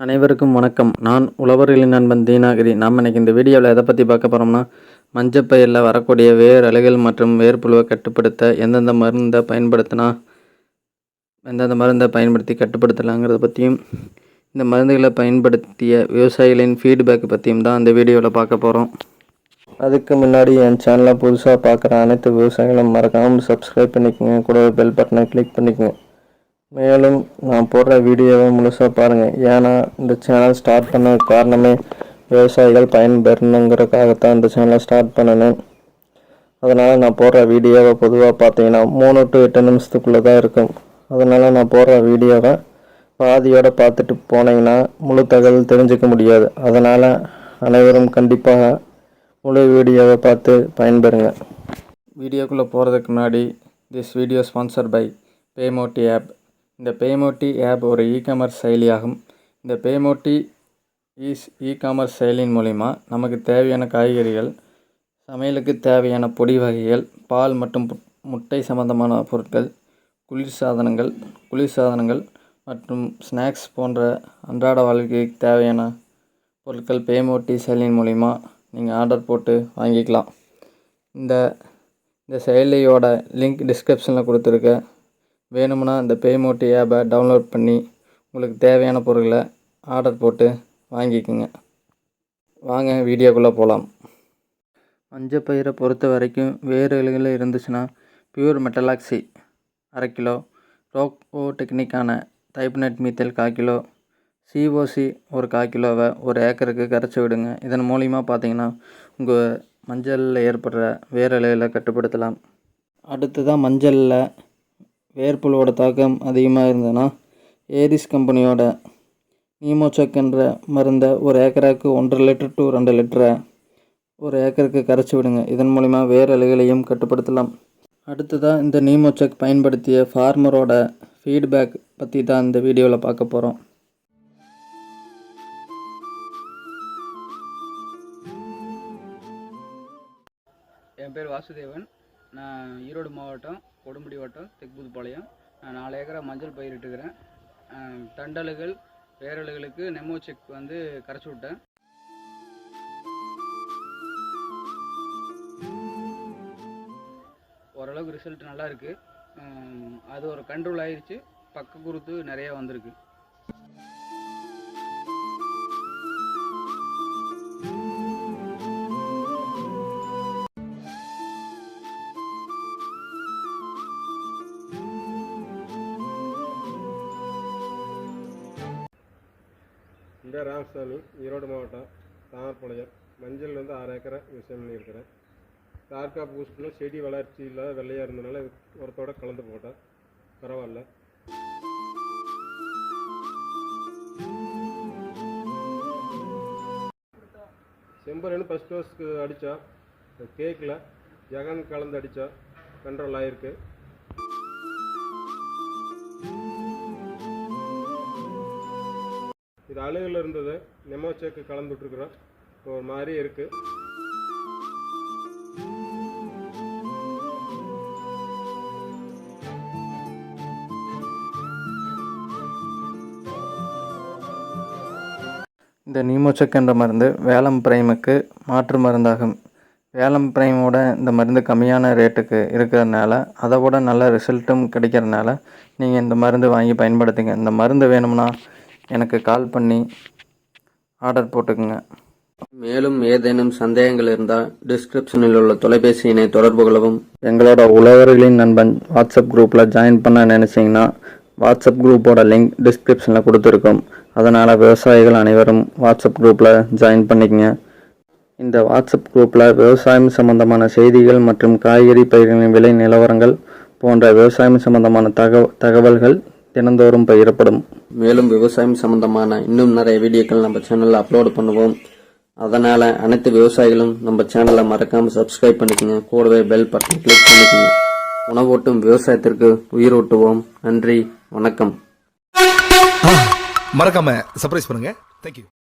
அனைவருக்கும் வணக்கம். நான் உழவர்களின் நண்பன் தீனாகிரி. நாம் இன்னைக்கு இந்த வீடியோவில் எதை பற்றி பார்க்க போகிறோம்னா மஞ்சப்பயிரில் வரக்கூடிய வேர் அலைகள் மற்றும் வேர்புழுவை கட்டுப்படுத்த எந்தெந்த மருந்தை பயன்படுத்தினா எந்தெந்த மருந்தை பயன்படுத்தி கட்டுப்படுத்தலாங்கிறத பற்றியும் இந்த மருந்துகளை பயன்படுத்திய விவசாயிகளின் ஃபீட்பேக் பற்றியும் தான் இந்த வீடியோவில் பார்க்க போகிறோம் அதுக்கு முன்னாடி என் சேனலை புதுசாக பார்க்குற அனைத்து விவசாயிகளும் மறக்காமல் சப்ஸ்கிரைப் பண்ணிக்கோங்க. கூட பெல் பட்டனை கிளிக் பண்ணிக்கோங்க. மேலும் நான் போடுற வீடியோவை முழுசாக பாருங்கள் ஏன்னா இந்த சேனல் ஸ்டார்ட் பண்ண காரணமே விவசாயிகள் பயன்பெறணுங்கிறதுக்காகத்தான் இந்த சேனலை ஸ்டார்ட் பண்ணினேன். அதனால் நான் போடுற வீடியோவை பொதுவாக பார்த்தீங்கன்னா மூணு டு எட்டு நிமிஷத்துக்குள்ளே தான் இருக்கும். அதனால் நான் போடுற வீடியோவை பாதியோடு பார்த்துட்டு போனீங்கன்னா முழு தகவல் தெரிஞ்சுக்க முடியாது. அதனால் அனைவரும் கண்டிப்பாக முழு வீடியோவை பார்த்து பயன்பெறுங்க. வீடியோக்குள்ளே போகிறதுக்கு முன்னாடி திஸ் வீடியோ ஸ்பான்சர் பை பேமோட்டி ஆப் இந்த பேமோட்டி ஆப் ஒரு இ காமர்ஸ் செயலியாகும். இந்த பேமோட்டி ஈஸ் இ காமர்ஸ் செயலியின் மூலிமா நமக்கு தேவையான காய்கறிகள் சமையலுக்கு தேவையான பொடி வகைகள் பால் மற்றும் முட்டை சம்பந்தமான பொருட்கள் குளிர் சாதனங்கள் குளிர் சாதனங்கள் மற்றும் ஸ்நாக்ஸ் போன்ற அன்றாட வாழ்க்கைக்கு தேவையான பொருட்கள் பேமோட்டி செயலியின் மூலிமா நீங்கள் ஆர்டர் போட்டு வாங்கிக்கலாம். இந்த இந்த செயலியோட லிங்க் டிஸ்கிரிப்ஷனில் கொடுத்துருக்கேன் வேணும்னா இந்த பேமோட்டி ஆப்பை டவுன்லோட் பண்ணி உங்களுக்கு தேவையான பொருட்களை ஆர்டர் போட்டு வாங்கிக்கோங்க. வாங்க வீடியோக்குள்ளே போகலாம் மஞ்சப்பயிரை பொறுத்த வரைக்கும் வேறு இலைகள் இருந்துச்சுன்னா பியூர் மெட்டலாக்சி அரை கிலோ ரோக்கோ டெக்னிக்கான டைப்னட் மீத்தல் கால் கிலோ சிஓசி ஒரு கால் கிலோவை ஒரு ஏக்கருக்கு கரைச்சி விடுங்க. இதன் மூலிமா பார்த்தீங்கன்னா உங்கள் மஞ்சளில் ஏற்படுற வேர் இலைகளை கட்டுப்படுத்தலாம். அடுத்ததாக மஞ்சளில் வேர்புலோட தாக்கம் அதிகமாக இருந்ததுன்னா ஏரிஸ் கம்பெனியோட நீமோச்சக் என்ற மருந்தை ஒரு ஏக்கராக்கு ஒன்றரை லிட்டர் டு ரெண்டு லிட்டரை ஒரு ஏக்கருக்கு கரைச்சி விடுங்க. இதன் மூலிமா வேர் அலைகளையும் கட்டுப்படுத்தலாம். அடுத்ததாக இந்த நீமோச்சக் பயன்படுத்திய ஃபார்மரோட ஃபீட்பேக் பற்றி தான் இந்த வீடியோவில் பார்க்க போகிறோம் என் பேர் வாசுதேவன். நான் ஈரோடு மாவட்டம் கொடுமுடி வட்டம் தெக்குபுதுப்பாளையம் நான் நாலு ஏக்கரா மஞ்சள் பயிரிட்டுக்கிறேன் தண்டலுகள் வேரலுகளுக்கு நெமோ செக் வந்து கரைச்சி விட்டேன். ஓரளவுக்கு ரிசல்ட் நல்லா இருக்குது அது ஒரு கண்ட்ரோல் ஆயிடுச்சு பக்க குருத்து நிறையா வந்திருக்கு. இந்த ராமசாமி ஈரோடு மாவட்டம் தாமரப்பாளையம். மஞ்சள் வந்து ஆறு ஏக்கரை விவசாயம் பண்ணியிருக்கிறேன். தார்கா பூஸ்டில் செடி வளர்ச்சி இல்லாத வெள்ளையாக இருந்தனால உரத்தோட கலந்து போட்டேன். பரவாயில்ல. செம்பருன்னு ஃபஸ்ட் டோஸ்க்கு அடித்தா கேக்கில். ஜெகன் கலந்து அடித்தா கண்ட்ரோல் ஆகிருக்கு அழுகில் இருந்தது நெமோச்சேக்கு கலந்து இப்போ ஒரு மாதிரி இருக்குது இந்த நீமோச்சக் என்ற மருந்து வேலம் பிரைமுக்கு மாற்று மருந்தாகும். வேலம் பிரைமோட இந்த மருந்து கம்மியான ரேட்டுக்கு இருக்கிறதுனால அதை விட நல்ல ரிசல்ட்டும் கிடைக்கிறதுனால நீங்கள் இந்த மருந்து வாங்கி பயன்படுத்துங்க. இந்த மருந்து வேணும்னா எனக்கு கால் பண்ணி ஆர்டர் போட்டுக்குங்க. மேலும் ஏதேனும் சந்தேகங்கள் இருந்தால் டிஸ்கிரிப்ஷனில் உள்ள தொலைபேசி எண்ணை தொடர்பு கொள்ளவும். எங்களோட உழவர்களின் நண்பன் வாட்ஸ்அப் குரூப்பில் ஜாயின் பண்ண நினச்சிங்கன்னா வாட்ஸ்அப் குரூப்போட லிங்க் டிஸ்கிரிப்ஷனில் கொடுத்துருக்கோம். அதனால் விவசாயிகள் அனைவரும் வாட்ஸ்அப் குரூப்பில் ஜாயின் பண்ணிக்கங்க. இந்த வாட்ஸ்அப் குரூப்பில் விவசாயம் சம்பந்தமான செய்திகள் மற்றும் காய்கறி பயிர்களின் விலை நிலவரங்கள் போன்ற விவசாயம் சம்பந்தமான தகவ தகவல்கள் தினந்தோறும் பகிரப்படும். மேலும் விவசாயம் சம்பந்தமான இன்னும் நிறைய வீடியோக்கள் நம்ம சேனலில் அப்லோட் பண்ணுவோம். அதனால் அனைத்து விவசாயிகளும் நம்ம சேனலை மறக்காமல் சப்ஸ்கிரைப் பண்ணிக்கோங்க. கூடவே பெல் பட்டன் கிளிக் பண்ணிக்கோங்க. உணவூட்டும் விவசாயத்திற்கு உயிரூட்டுவோம். நன்றி. வணக்கம். மறக்காம சர்ப்ரைஸ் பண்ணுங்க. தேங்க்யூ